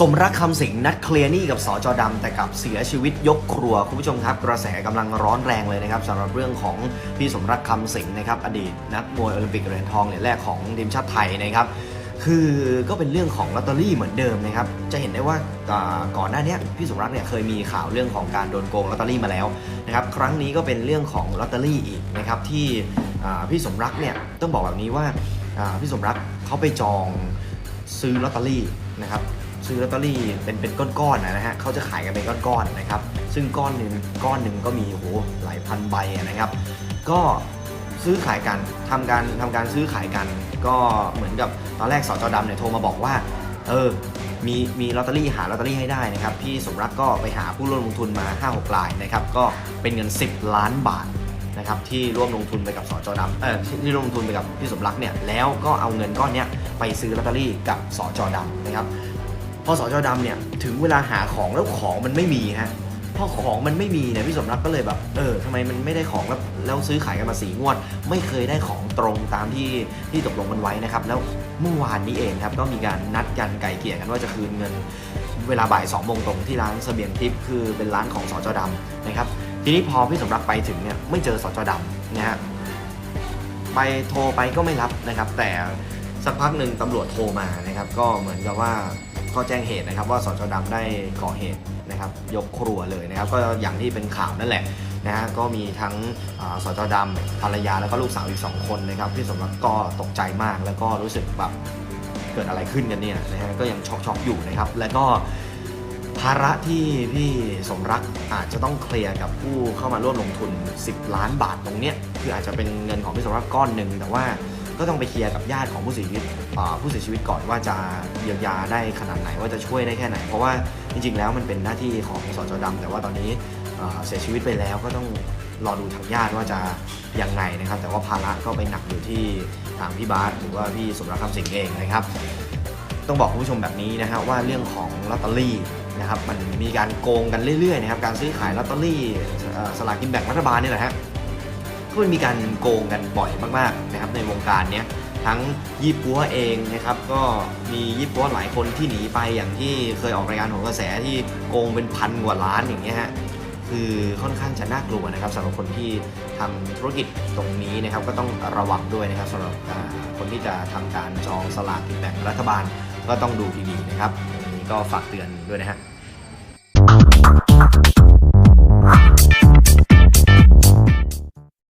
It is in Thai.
สมรักคำสิงนัดเคลียร์หนี้กับสอจอดำแต่กับเสียชีวิตยกครัว คุณผู้ชมครับ กระแสกำลังร้อนแรงเลยนะครับสำหรับเรื่องของพี่สมรักคำสิงนะครับอดีตนักมวยโอลิมปิกเหรียญทองเหรียญแรกของทีมชาติไทยนะครับคือก็เป็นเรื่องของลอตเตอรี่เหมือนเดิมนะครับจะเห็นได้ว่าก่อนหน้านี้พี่สมรักเนี่ยเคยมีข่าวเรื่องของการโดนโกงลอตเตอรี่มาแล้วนะครับครั้งนี้ก็เป็นเรื่องของลอตเตอรี่อีกนะครับที่พี่สมรักเนี่ยต้องบอกแบบนี้ว่าพี่สมรักเขาไปจองซื้อลอตเตอรี่นะครับ ซื้อลอตเตอรี่เป็นเป็นก้อนๆนะนะฮะเขาจะขายกันเป็นก้อนๆนะครับ ซึ่งก้อนหนึ่งก้อนหนึ่งก็มีโอ้โหหลายพันใบนะครับ ก็ซื้อขายกันทำการทำการซื้อขายกัน ก็เหมือนกับตอนแรกสจดำเนี่ยโทรมาบอกว่า เออมีมีลอตเตอรี่หาลอตเตอรี่ให้ได้นะครับพี่สมรักก็ไปหาผู้ร่วมลงทุนมา 5 6รายนะครับก็เป็นเงิน 10 ล้านบาทนะครับที่ร่วมลงทุนไปกับสจดำเออที่ที่ร่วมลงทุนไปกับพี่สมรักเนี่ยแล้วก็เอาเงินก้อนเนี้ยไปซื้อลอตเตอรี่กับสจดำนะครับ อสจดำเนี่ยถึงเวลาหาของแล้วของมันไม่มีฮะพอของมันไม่มีเนี่ยพี่สมรักก็เลยแบบเออทำไมมันไม่ได้ของแล้วแล้วซื้อขายกันมาสีงวด ไม่เคยได้ของตรงตามที่ที่ตกลงกันไว้นะครับ แล้วเมื่อวานนี้เองครับก็มีการนัดกันไก่เกลี่ยกันว่าจะคืนเงิน เวลาบ่าย2โมงตรงที่ร้านเสบียงทิพย์คือเป็นร้านของสจดำนะครับ ทีนี้พอพี่สมรักไปถึงเนี่ยไม่เจอสจดำนะฮะไปโทรไปก็ไม่รับนะครับ แต่สักพักหนึ่งตำรวจโทรมานะครับ ก็เหมือนกับว่า ก็แจ้งเหตุนะครับ ว่าสจดำได้ก่อเหตุนะครับ ยกครัวเลยนะครับ ก็อย่างที่เป็นข่าวนั่นแหละนะฮะก็มีทั้งสจดำภรรยาแล้วก็ลูกสาวอีก 2 คนนะครับพี่สมรักก็ตกใจมากแล้วก็รู้สึกแบบเกิดอะไรขึ้นกันเนี่ยนะฮะก็ยังช็อกๆอยู่นะครับ แล้วก็ภาระที่พี่สมรักอาจจะต้องเคลียร์กับผู้เข้ามาร่วมลงทุน 10 ล้านบาทตรงเนี้ยคืออาจจะเป็นเงินของพี่สมรักก้อนหนึ่งแต่ว่าก็ต้องไปเคลียร์กับญาติของผู้เสียชีวิต ผู้เสียชีวิตก่อนว่าจะเยียวยาได้ขนาดไหนว่าจะช่วยได้แค่ไหน เพราะว่าจริง ๆ แล้วมันเป็นหน้าที่ของสจดำแต่ว่าตอนนี้เสียชีวิตไปแล้วก็ต้องรอดูทางญาติว่าจะยังไงนะครับ แต่ว่าภาระก็ไปหนักอยู่ที่ทางพี่บาสหรือว่าพี่สมรักคำสิงเองนะครับ ต้องบอกคุณผู้ชมแบบนี้นะฮะว่าเรื่องของลอตเตอรี่นะครับมันมีการโกงกันเรื่อยๆนะครับการซื้อขายลอตเตอรี่สลากกินแบ่งรัฐบาลนี่แหละฮะก็มันมีการโกงกันบ่อยมากๆนะครับในวงการเนี้ย ทั้งยี่ปัวเองนะครับก็มียี่ปัวหลายคนที่หนีไปอย่างที่เคยออกรายการของกระแสที่โกงเป็นพันกว่าล้านอย่างเงี้ยฮะคือค่อนข้างจะน่ากลัวนะครับสำหรับคนที่ทำธุรกิจตรงนี้นะครับก็ต้องระวังด้วยนะครับสำหรับคนที่จะทำการจองสลากกินแบ่งรัฐบาลก็ต้องดูดีๆนะครับนนี้ก็ฝากเตือนด้วยนะฮะ